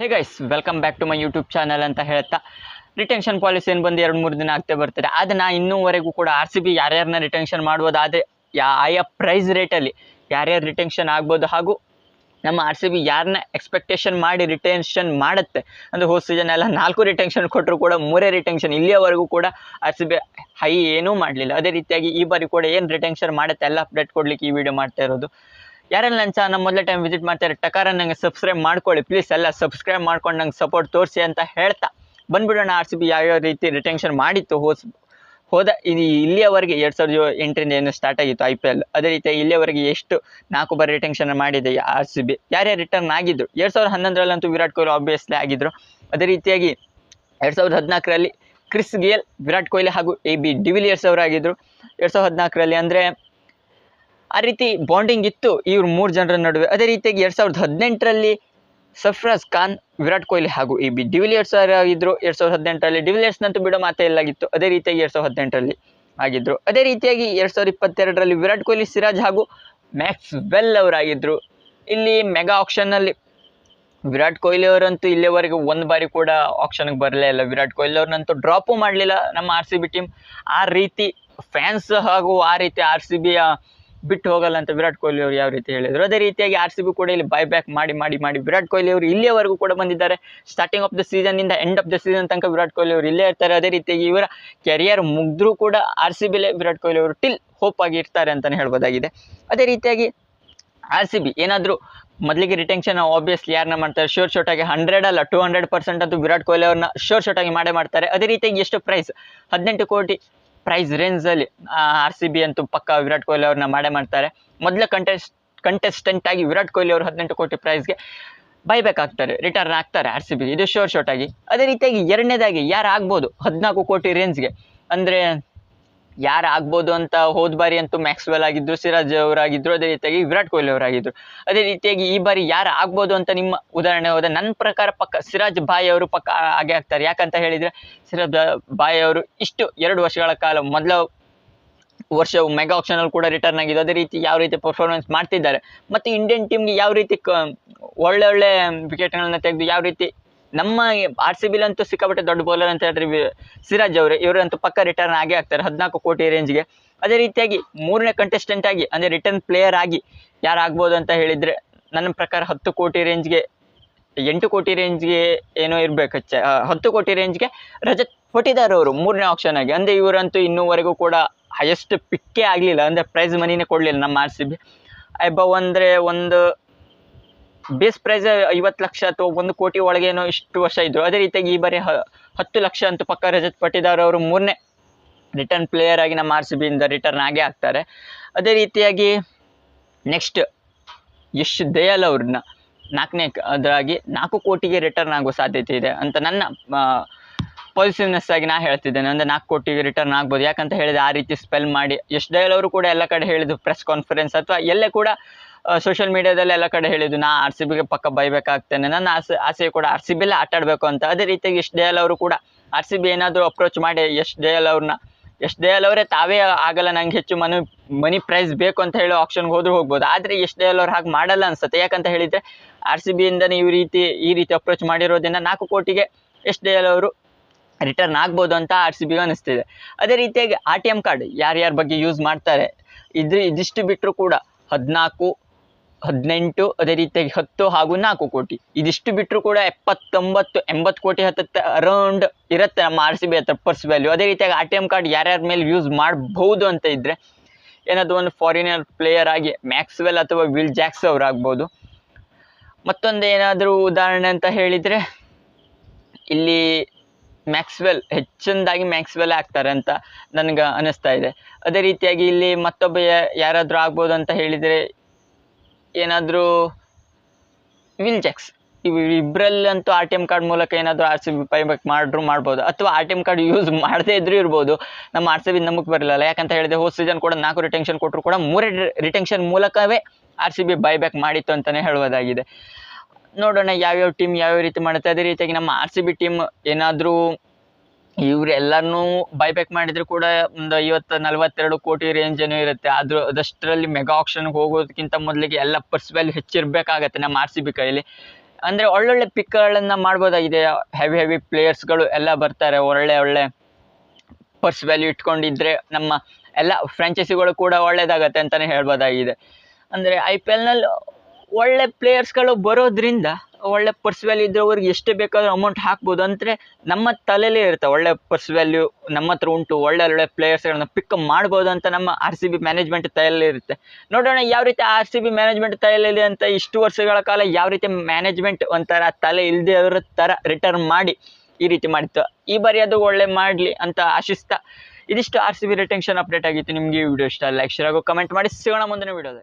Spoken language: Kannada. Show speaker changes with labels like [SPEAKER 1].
[SPEAKER 1] Hey guys welcome back to my YouTube channel ಅಂತ ಹೇಳ್ತಾ ರಿಟೆನ್ಷನ್ ಪಾಲಿಸಿ ಏನು ಬಂದು ಎರಡು ಮೂರು ದಿನ ಆಗ್ತಾ ಬರ್ತದೆ. ಅದನ್ನ ಇನ್ನೂವರೆಗೂ ಕೂಡ ಆರ್ ಸಿ ಬಿ ಯಾರ್ಯಾರನ್ನ ರಿಟೆನ್ಷನ್ ಮಾಡ್ಬೋದು ಆದರೆ ಯಾ ಆಯಾ ಪ್ರೈಸ್ ರೇಟಲ್ಲಿ ಯಾರ್ಯಾರು ರಿಟೆನ್ಷನ್ ಆಗ್ಬೋದು ಹಾಗೂ ನಮ್ಮ ಆರ್ ಸಿ ಬಿ ಯಾರನ್ನ ಎಕ್ಸ್ಪೆಕ್ಟೇಷನ್ ಮಾಡಿ ರಿಟೆನ್ಷನ್ ಮಾಡುತ್ತೆ. ಅಂದರೆ ಹೋದ ಸೀಸನ್ ಎಲ್ಲ ನಾಲ್ಕು ರಿಟೆನ್ಷನ್ ಕೊಟ್ಟರು ಕೂಡ ಮೂರೇ ರಿಟೆನ್ಷನ್ ಇಲ್ಲಿಯವರೆಗೂ ಕೂಡ ಆರ್ ಸಿ ಬಿ ಹೈ ಏನೂ ಮಾಡಲಿಲ್ಲ. ಅದೇ ರೀತಿಯಾಗಿ ಈ ಬಾರಿ ಕೂಡ ಏನು ರಿಟೆನ್ಷನ್ ಮಾಡುತ್ತೆ ಎಲ್ಲ ಅಪ್ಡೇಟ್ ಕೊಡಲಿಕ್ಕೆ ಈ ವಿಡಿಯೋ ಮಾಡ್ತಾ ಇರೋದು. ಯಾರೆಲ್ಲ ನನ್ನ ಚಾನಲ್ ಮೊದಲ ಟೈಮ್ ವಿಸಿಟ್ ಮಾಡ್ತಾರೆ ಟಕಾರ ನಂಗೆ ಸಬ್ಸ್ಕ್ರೈಬ್ ಮಾಡ್ಕೊಳ್ಳಿ. ಪ್ಲೀಸ್ ಎಲ್ಲ ಸಬ್ಸ್ಕ್ರೈಬ್ ಮಾಡ್ಕೊಂಡು ನಂಗೆ ಸಪೋರ್ಟ್ ತೋರಿಸಿ ಅಂತ ಹೇಳ್ತಾ. ಬಂದ್ಬಿಡೋಣ ಆರ್ ಸಿ ಬಿ ಯಾವ್ಯಾವ ರೀತಿ ರಿಟೆನ್ಷನ್ ಮಾಡಿತ್ತು ಹೋಸ್ ಹೋದ ಇದು ಇಲ್ಲಿಯವರೆಗೆ ಎರಡು ಸಾವಿರದ ಎಂಟರಿಂದ ಏನು ಸ್ಟಾರ್ಟ್ ಆಗಿತ್ತು ಐ ಪಿ ಎಲ್ ಅದೇ ರೀತಿ ಇಲ್ಲಿಯವರೆಗೆ ಎಷ್ಟು ನಾಲ್ಕು ಬಾರಿ ರಿಟೆನ್ಷನ್ ಮಾಡಿದೆ ಆರ್ ಸಿ ಬಿ ಯಾರ್ಯಾರು ರಿಟರ್ನ್ ಆಗಿದ್ರು? ಎರಡು ಸಾವಿರದ ಹನ್ನೊಂದರಲ್ಲಂತೂ ವಿರಾಟ್ ಕೊಹ್ಲಿ ಆಬ್ವಿಯಸ್ಲಿ ಆಗಿದ್ರು. ಅದೇ ರೀತಿಯಾಗಿ ಎರಡು ಸಾವಿರದ ಹದಿನಾಲ್ಕರಲ್ಲಿ ಕ್ರಿಸ್ ಗೇಲ್, ವಿರಾಟ್ ಕೊಹ್ಲಿ ಹಾಗೂ ಎ ಬಿ ಡಿವಿಲಿಯರ್ಸ್ ಅವರಾಗಿದ್ದರು ಎರಡು ಸಾವಿರದ ಹದಿನಾಲ್ಕರಲ್ಲಿ ಅಂದರೆ ರೀತಿ ಬಾಂಡಿಂಗ್ ಇತ್ತು ಇವ್ರ ಮೂರು ಜನರ ನಡುವೆ. ಅದೇ ರೀತಿಯಾಗಿ ಎರಡು ಸಾವಿರದ ಹದಿನೆಂಟರಲ್ಲಿ ಸಫ್ರಾಜ್ ಖಾನ್, ವಿರಾಟ್ ಕೊಹ್ಲಿ ಹಾಗೂ ಇ ಬಿ ಡಿವಿಲಿಯರ್ಸ್ ಆಗಿದ್ದರು ಎರಡು ಸಾವಿರದ ಹದಿನೆಂಟರಲ್ಲಿ ಡಿವಿಲಿಯರ್ಸ್ನಂತೂ ಬಿಡೋ ಮಾತೇ ಇಲ್ಲಾಗಿತ್ತು ಅದೇ ರೀತಿಯಾಗಿ ಎರಡು ಸಾವಿರದ ಹದಿನೆಂಟರಲ್ಲಿ ಆಗಿದ್ದರು ಅದೇ ರೀತಿಯಾಗಿ ಎರಡು ಸಾವಿರದ ಇಪ್ಪತ್ತೆರಡರಲ್ಲಿ ವಿರಾಟ್ ಕೊಹ್ಲಿ, ಸಿರಾಜ್ ಹಾಗೂ ಮ್ಯಾಕ್ಸ್ ವೆಲ್ ಅವರಾಗಿದ್ದರು ಇಲ್ಲಿ ಮೆಗಾ ಆಕ್ಷನ್ನಲ್ಲಿ ವಿರಾಟ್ ಕೊಹ್ಲಿ ಅವರಂತೂ ಇಲ್ಲಿವರೆಗೂ ಒಂದು ಬಾರಿ ಕೂಡ ಆಕ್ಷನ್ಗೆ ಬರಲೇ ಇಲ್ಲ. ವಿರಾಟ್ ಕೊಹ್ಲಿ ಅವ್ರನ್ನಂತೂ ಡ್ರಾಪು ಮಾಡಲಿಲ್ಲ ನಮ್ಮ ಆರ್ ಸಿ ಬಿ ಟೀಮ್ ಆ ರೀತಿ ಫ್ಯಾನ್ಸ್ ಹಾಗೂ ಆ ರೀತಿ ಆರ್ ಸಿ ಬಿಯ ಬಿಟ್ಟು ಹೋಗಲ್ಲ ಅಂತ ವಿರಾಟ್ ಕೊಹ್ಲಿ ಅವರು ಯಾವ ರೀತಿ ಹೇಳಿದರು. ಅದೇ ರೀತಿಯಾಗಿ ಆರ್ ಸಿ ಬಿ ಕೂಡ ಇಲ್ಲಿ ಬೈ ಬ್ಯಾಕ್ ಮಾಡಿ ಮಾಡಿ ಮಾಡಿ ವಿರಾಟ್ ಕೊಹ್ಲಿ ಅವರು ಇಲ್ಲಿಯವರೆಗೂ ಕೂಡ ಬಂದಿದ್ದಾರೆ. ಸ್ಟಾರ್ಟಿಂಗ್ ಆಫ್ ದ ಇಂದ ಎಂಡ್ ಆಫ್ ದ ಸೀಸನ್ ತನಕ ವಿರಾಟ್ ಕೊಹ್ಲಿ ಅವರು ಇಲ್ಲೇ ಇರ್ತಾರೆ. ಅದೇ ರೀತಿಯಾಗಿ ಇವರ ಕೆರಿಯರ್ ಮುಗಿದ್ರೂ ಕೂಡ ಆರ್ ಸಿ ಬಿಲೇ ವಿರಾಟ್ ಕೊಹ್ಲಿ ಅವರು ಟಿಲ್ ಹೋಪ್ ಆಗಿ ಇರ್ತಾರೆ ಅಂತಲೇ ಹೇಳ್ಬೋದಾಗಿದೆ. ಅದೇ ರೀತಿಯಾಗಿ ಆರ್ ಸಿ ಬಿ ಏನಾದರೂ ಮೊದಲಿಗೆ ರಿಟೆನ್ಷನ್ ಆಬ್ವಿಯಸ್ಲಿ ಯಾರನ್ನ ಮಾಡ್ತಾರೆ? ಶೋರ್ ಶೋಟಾಗಿ ಹಂಡ್ರೆಡ್ ಅಲ್ಲ ಟೂ ಹಂಡ್ರೆಡ್ ಪರ್ಸೆಂಟ್ ಅಂತೂ ವಿರಾಟ್ ಕೊಹ್ಲಿ ಅವ್ರನ್ನ ಶೋರ್ ಶೋಟಾಗಿ ಮಾಡೇ ಮಾಡ್ತಾರೆ. ಅದೇ ರೀತಿಯಾಗಿ ಎಷ್ಟು ಪ್ರೈಸ್ ಹದಿನೆಂಟು ಕೋಟಿ ಪ್ರೈಸ್ ರೇಂಜಲ್ಲಿ ಆರ್ ಸಿ ಬಿ ಅಂತೂ ಪಕ್ಕ ವಿರಾಟ್ ಕೊಹ್ಲಿ ಅವ್ರನ್ನ ಮಾಡೇ ಮಾಡ್ತಾರೆ. ಮೊದಲ ಕಂಟೆಸ್ಟ್ ಕಂಟೆಸ್ಟೆಂಟ್ ಆಗಿ ವಿರಾಟ್ ಕೊಹ್ಲಿ ಅವರು ಹದಿನೆಂಟು ಕೋಟಿ ಪ್ರೈಸ್ಗೆ ಬೈಬ್ಯಾಕ್ ಆಗ್ತಾರೆ. ರಿಟರ್ನ್ ಆಗ್ತಾರೆ ಆರ್ ಸಿ ಬಿ ಇದು ಶೋರ್ ಶೋಟಾಗಿ ಅದೇ ರೀತಿಯಾಗಿ ಎರಡನೇದಾಗಿ ಯಾರು ಆಗ್ಬೋದು? ಹದಿನಾಲ್ಕು ಕೋಟಿ ರೇಂಜ್ಗೆ ಅಂದರೆ ಯಾರು ಆಗ್ಬೋದು ಅಂತ ಹೋದ ಬಾರಿ ಅಂತೂ ಮ್ಯಾಕ್ಸ್ವೆಲ್ ಆಗಿದ್ರು ಸಿರಾಜ್ ಅವರಾಗಿದ್ರು, ಅದೇ ರೀತಿಯಾಗಿ ವಿರಾಟ್ ಕೊಹ್ಲಿ ಅವರಾಗಿದ್ರು. ಅದೇ ರೀತಿಯಾಗಿ ಈ ಬಾರಿ ಯಾರು ಆಗ್ಬೋದು ಅಂತ ನಿಮ್ಮ ಉದಾಹರಣೆ ಹೋದ ನನ್ನ ಪ್ರಕಾರ ಪಕ್ಕ ಸಿರಾಜ್ ಬಾಯಿ ಅವರು ಪಕ್ಕ ಹಾಗೆ ಆಗ್ತಾರೆ. ಯಾಕಂತ ಹೇಳಿದರೆ ಸಿರಾಜ್ ಬಾಯಿ ಅವರು ಇಷ್ಟು ಎರಡು ವರ್ಷಗಳ ಕಾಲ ಮೊದಲ ವರ್ಷ ಮೆಗಾ ಆಪ್ಷನಲ್ಲಿ ಕೂಡ ರಿಟರ್ನ್ ಆಗಿದೆ ಅದೇ ರೀತಿ ಯಾವ ರೀತಿ ಪರ್ಫಾರ್ಮೆನ್ಸ್ ಮಾಡ್ತಿದ್ದಾರೆ. ಮತ್ತು ಇಂಡಿಯನ್ ಟೀಮ್ಗೆ ಯಾವ ರೀತಿ ಒಳ್ಳೆ ಒಳ್ಳೆ ವಿಕೆಟ್ಗಳನ್ನ ತೆಗೆದು ಯಾವ ರೀತಿ ನಮ್ಮ ಆರ್ ಸಿ ಬಿಲಂತೂ ಸಿಕ್ಕಾಪಟ್ಟೆ ದೊಡ್ಡ ಬೌಲರ್ ಅಂತ ಹೇಳಿದ್ರೆ ಸಿರಾಜ್ ಅವರು, ಇವರಂತೂ ಪಕ್ಕ ರಿಟರ್ನ್ ಆಗೇ ಆಗ್ತಾರೆ, ಹದಿನಾಲ್ಕು ಕೋಟಿ ರೇಂಜ್ಗೆ ಅದೇ ರೀತಿಯಾಗಿ ಮೂರನೇ ಕಂಟೆಸ್ಟೆಂಟ್ ಆಗಿ, ಅಂದರೆ ರಿಟರ್ನ್ ಪ್ಲೇಯರ್ ಆಗಿ ಯಾರು ಆಗ್ಬೋದು ಅಂತ ಹೇಳಿದರೆ, ನನ್ನ ಪ್ರಕಾರ ಹತ್ತು ಕೋಟಿ ರೇಂಜ್ಗೆ ಎಂಟು ಕೋಟಿ ರೇಂಜ್ಗೆ ಏನೋ ಇರಬೇಕು ಚ ಹತ್ತು ಕೋಟಿ ರೇಂಜ್ಗೆ ರಜತ್ ಪಟಿದಾರ್ ಅವರು ಮೂರನೇ ಆಪ್ಷನ್ ಆಗಿ. ಅಂದರೆ ಇವರಂತೂ ಇನ್ನೂವರೆಗೂ ಕೂಡ ಹೈಯೆಸ್ಟ್ ಪಿಕ್ಕೇ ಆಗಲಿಲ್ಲ, ಅಂದರೆ ಪ್ರೈಸ್ ಮನಿನೇ ಕೊಡಲಿಲ್ಲ ನಮ್ಮ ಆರ್ ಸಿ ಬಿ ಅಬವ್ ಅಂದರೆ ಒಂದು ಬೇಸ್ ಪ್ರೈಸ್ ಐವತ್ತು ಲಕ್ಷ ಅಥವಾ ಒಂದು ಕೋಟಿ ಒಳಗೇನೋ ಇಷ್ಟು ವರ್ಷ ಇದ್ರು. ಅದೇ ರೀತಿಯಾಗಿ ಈ ಬಾರಿ ಹತ್ತು ಲಕ್ಷ ಅಂತೂ ಪಕ್ಕ ರಜತ್ ಪಟ್ಟಿದಾರ್ ಅವರು ಮೂರನೇ ರಿಟರ್ನ್ ಪ್ಲೇಯರ್ ಆಗಿ ನಮ್ಮ ಆರ್ ಸಿ ಬಿಯಿಂದ ರಿಟರ್ನ್ ಆಗೇ ಆಗ್ತಾರೆ. ಅದೇ ರೀತಿಯಾಗಿ ನೆಕ್ಸ್ಟ್ ಯಶ್ ದಯಾಲ್ ಅವ್ರನ್ನ ನಾಲ್ಕನೇ ಅದರಾಗಿ ನಾಲ್ಕು ಕೋಟಿಗೆ ರಿಟರ್ನ್ ಆಗೋ ಸಾಧ್ಯತೆ ಇದೆ ಅಂತ ನನ್ನ ಪಾಸಿಟಿವ್ನೆಸ್ ಆಗಿ ನಾ ಹೇಳ್ತಿದ್ದೇನೆ. ಅಂದರೆ ನಾಲ್ಕು ಕೋಟಿಗೆ ರಿಟರ್ನ್ ಆಗ್ಬೋದು. ಯಾಕಂತ ಹೇಳಿದ ಆ ರೀತಿ ಸ್ಪೆಲ್ ಮಾಡಿ ಯಶ್ ದಯಾಲ್ ಅವರು ಕೂಡ ಎಲ್ಲ ಕಡೆ ಹೇಳಿದ್ದು ಪ್ರೆಸ್ ಕಾನ್ಫರೆನ್ಸ್ ಅಥವಾ ಎಲ್ಲೇ ಕೂಡ ಸೋಷಿಯಲ್ ಮೀಡಿಯಾದಲ್ಲಿ ಎಲ್ಲ ಕಡೆ ಹೇಳಿದ್ದು ನಾ ಆರ್ ಸಿ ಬಿಗೆ ಪಕ್ಕ ಬೈಬೇಕಾಗ್ತೇನೆ, ನನ್ನ ಆಸೆ ಆಸೆ ಕೂಡ ಆರ್ ಸಿ ಬಿಲ್ಲೇ ಆಟ ಆಡಬೇಕು ಅಂತ. ಅದೇ ರೀತಿಯಾಗಿ ಯಶ್ ದಯಾಲ್ ಅವರು ಕೂಡ ಆರ್ ಸಿ ಬಿ ಏನಾದರೂ ಅಪ್ರೋಚ್ ಮಾಡಿ, ಯಶ್ ದಯಾಲ್ ಅವ್ರನ್ನ, ಯಶ್ ದಯಾಲ್ ಅವರೇ ತಾವೇ ಆಗಲ್ಲ, ನಂಗೆ ಹೆಚ್ಚು ಮನಿ ಮನಿ ಪ್ರೈಸ್ ಬೇಕು ಅಂತ ಹೇಳಿ ಆಪ್ಷನ್ಗೆ ಹೋದ್ರೂ ಹೋಗ್ಬೋದು. ಆದರೆ ಯಶ್ ದಯಾಲ್ ಅವ್ರು ಹಾಗೆ ಮಾಡಲ್ಲ ಅನ್ಸುತ್ತೆ. ಯಾಕಂತ ಹೇಳಿದರೆ ಆರ್ ಸಿ ಬಿಯಿಂದನೇ ಈ ರೀತಿ ಈ ರೀತಿ ಅಪ್ರೋಚ್ ಮಾಡಿರೋದ್ರಿಂದ ನಾಲ್ಕು ಕೋಟಿಗೆ ಯಶ್ ದಯಾಲ್ ಅವರು ರಿಟರ್ನ್ ಆಗ್ಬೋದು ಅಂತ ಆರ್ ಸಿ ಬಿಗೆ ಅನಿಸ್ತಿದೆ. ಅದೇ ರೀತಿಯಾಗಿ ಆರ್ ಟಿ ಎಂ ಕಾರ್ಡ್ ಯಾರ್ಯಾರ ಬಗ್ಗೆ ಯೂಸ್ ಮಾಡ್ತಾರೆ, ಇದ್ರ, ಇದಿಷ್ಟು ಬಿಟ್ಟರು ಕೂಡ ಹದಿನಾಲ್ಕು ಹದಿನೆಂಟು, ಅದೇ ರೀತಿಯಾಗಿ ಹತ್ತು ಹಾಗೂ ನಾಲ್ಕು ಕೋಟಿ. ಇದಿಷ್ಟು ಬಿಟ್ಟರು ಕೂಡ ಎಪ್ಪತ್ತೊಂಬತ್ತು, ಎಂಬತ್ತು ಕೋಟಿ ಹತ್ತತ್ತ ಅರೌಂಡ್ ಇರುತ್ತೆ ನಮ್ಮ ಆರ್ ಸಿ ಬಿ ಹತ್ರ ಪರ್ಸ್ ವ್ಯಾಲ್ಯೂ ಅದೇ ರೀತಿಯಾಗಿ ಆ ಟಿ ಎಂ ಕಾರ್ಡ್ ಯಾರ್ಯಾರ ಮೇಲೆ ಯೂಸ್ ಮಾಡಬಹುದು ಅಂತ ಇದ್ದರೆ ಏನಾದರೂ ಒಂದು ಫಾರಿನರ್ ಪ್ಲೇಯರ್ ಆಗಿ ಮ್ಯಾಕ್ಸ್ವೆಲ್ ಅಥವಾ ವಿಲ್ ಜಾಕ್ಸ್ ಅವ್ರು ಆಗ್ಬೋದು ಮತ್ತೊಂದು ಏನಾದರೂ ಉದಾಹರಣೆ ಅಂತ ಹೇಳಿದರೆ, ಇಲ್ಲಿ ಮ್ಯಾಕ್ಸ್ವೆಲ್ ಹೆಚ್ಚಿನದಾಗಿ ಮ್ಯಾಕ್ಸ್ವೆಲ್ ಆಗ್ತಾರೆ ಅಂತ ನನಗೆ ಅನ್ನಿಸ್ತಾ ಇದೆ. ಅದೇ ರೀತಿಯಾಗಿ ಇಲ್ಲಿ ಮತ್ತೊಬ್ಬ ಯಾರಾದರೂ ಆಗ್ಬೋದು ಅಂತ ಹೇಳಿದರೆ ಏನಾದರೂ ವಿಲ್ ಜಾಕ್ಸ್ ಇವು ಇಬ್ಬರಲ್ಲಂತೂ ಆರ್ ಟಿ ಎಂ ಕಾರ್ಡ್ ಮೂಲಕ ಏನಾದರೂ ಆರ್ ಸಿ ಬಿ ಪೈಬ್ಯಾಕ್ ಮಾಡ್ರು ಮಾಡ್ಬೋದು. ಅಥವಾ R T M card use ಮಾಡದೇ ಇದ್ರೂ ಇರ್ಬೋದು. ನಮ್ಮ ಆರ್ ಸಿ ಬಿ ನಮಗೆ ಬರಲಿಲ್ಲ. ಯಾಕಂತ ಹೇಳಿದ್ರೆ ಹೋದ ಸೀಸನ್ ಕೂಡ ನಾಲ್ಕು ರಿಟೆನ್ಷನ್ ಕೊಟ್ಟರು ಕೂಡ ಮೂರೇ ರಿಟೆನ್ಷನ್ ಮೂಲಕವೇ ಆರ್ ಸಿ ಬಿ ಬೈಬ್ಯಾಕ್ ಮಾಡಿತ್ತು ಅಂತಲೇ ಹೇಳುವುದಾಗಿದೆ. ನೋಡೋಣ ಯಾವ್ಯಾವ ಟೀಮ್ ಯಾವ್ಯಾವ ರೀತಿ ಮಾಡುತ್ತೆ. ಅದೇ ರೀತಿಯಾಗಿ ನಮ್ಮ ಆರ್ ಸಿ ಬಿ ಟೀಮ್ ಏನಾದರೂ ಇವ್ರು ಎಲ್ಲರನ್ನೂ ಬೈಬ್ಯಾಕ್ ಮಾಡಿದ್ರು ಕೂಡ ಒಂದು ಐವತ್ತು, ನಲವತ್ತೆರಡು ಕೋಟಿ ರೇಂಜ್ ಏನೋ ಇರುತ್ತೆ. ಆದರೂ ಅದಷ್ಟರಲ್ಲಿ ಮೆಗಾ ಆಕ್ಷನ್ಗೆ ಹೋಗೋದಕ್ಕಿಂತ ಮೊದಲಿಗೆ ಎಲ್ಲ ಪರ್ಸ್ ವ್ಯಾಲ್ಯೂ ಹೆಚ್ಚಿರಬೇಕಾಗತ್ತೆ ನಮ್ಮ ಆರ್ ಸಿ ಬಿ ಕೈಯಲ್ಲಿ ಅಂದರೆ ಒಳ್ಳೊಳ್ಳೆ ಪಿಕ್ಗಳನ್ನು ಮಾಡ್ಬೋದಾಗಿದೆ. ಹೆವಿ ಹೆವಿ ಪ್ಲೇಯರ್ಸ್ಗಳು ಎಲ್ಲ ಬರ್ತಾರೆ. ಒಳ್ಳೆ ಒಳ್ಳೆ ಪರ್ಸ್ ವ್ಯಾಲ್ಯೂ ಇಟ್ಕೊಂಡಿದ್ರೆ ನಮ್ಮ ಎಲ್ಲ ಫ್ರಾಂಚೈಸಿಗಳು ಕೂಡ ಒಳ್ಳೇದಾಗತ್ತೆ ಅಂತಲೇ ಹೇಳ್ಬೋದಾಗಿದೆ. ಅಂದರೆ ಐ ಪಿ ಎಲ್ನಲ್ಲಿ ಒಳ್ಳೆ ಪ್ಲೇಯರ್ಸ್ಗಳು ಬರೋದ್ರಿಂದ ಒಳ್ಳೆ ಪರ್ಸ್ ವ್ಯಾಲ್ಯೂ ಇದ್ರೆ ಅವ್ರಿಗೆ ಎಷ್ಟು ಬೇಕಾದ್ರೂ ಅಮೌಂಟ್ ಹಾಕ್ಬೋದು ಅಂದರೆ ನಮ್ಮ ತಲೆಯಲ್ಲೇ ಇರುತ್ತೆ ಒಳ್ಳೆ ಪರ್ಸ್ ವ್ಯಾಲ್ಯೂ ನಮ್ಮ ಹತ್ರ ಉಂಟು, ಒಳ್ಳೆ ಒಳ್ಳೆ ಪ್ಲೇಯರ್ಸ್ಗಳನ್ನ ಪಿಕ್ ಮಾಡ್ಬೋದು ಅಂತ ನಮ್ಮ ಆರ್ ಸಿ ಬಿ ಮ್ಯಾನೇಜ್ಮೆಂಟ್ ತಲೆಯಲ್ಲೇ ಇರುತ್ತೆ. ನೋಡೋಣ ಯಾವ ರೀತಿ ಆರ್ ಸಿ ಬಿ ಮ್ಯಾನೇಜ್ಮೆಂಟ್ ತಲೆಯಲ್ಲಿದೆ ಅಂತ ಇಷ್ಟು ವರ್ಷಗಳ ಕಾಲ ಯಾವ ರೀತಿ ಮ್ಯಾನೇಜ್ಮೆಂಟ್ ಒಂಥರ ತಲೆ ಇಲ್ಲದೆ ಅವರ ಥರ ರಿಟರ್ನ್ ಮಾಡಿ ಈ ರೀತಿ ಮಾಡಿತ್ತು. ಈ ಬಾರಿ ಅದು ಒಳ್ಳೆ ಮಾಡಲಿ ಅಂತ ಆಶಿಸ್ತಾ ಇದಿಷ್ಟು R C B retention update ಆಗಿತ್ತು. ನಿಮಗೆ ಈ ವಿಡಿಯೋ ಇಷ್ಟ ಲೈಕ್ ಶೇರ್ ಆಗೋ ಕಮೆಂಟ್ ಮಾಡಿ. ಸಿಗೋಣ ಮುಂದಿನ ವಿಡಿಯೋದಲ್ಲಿ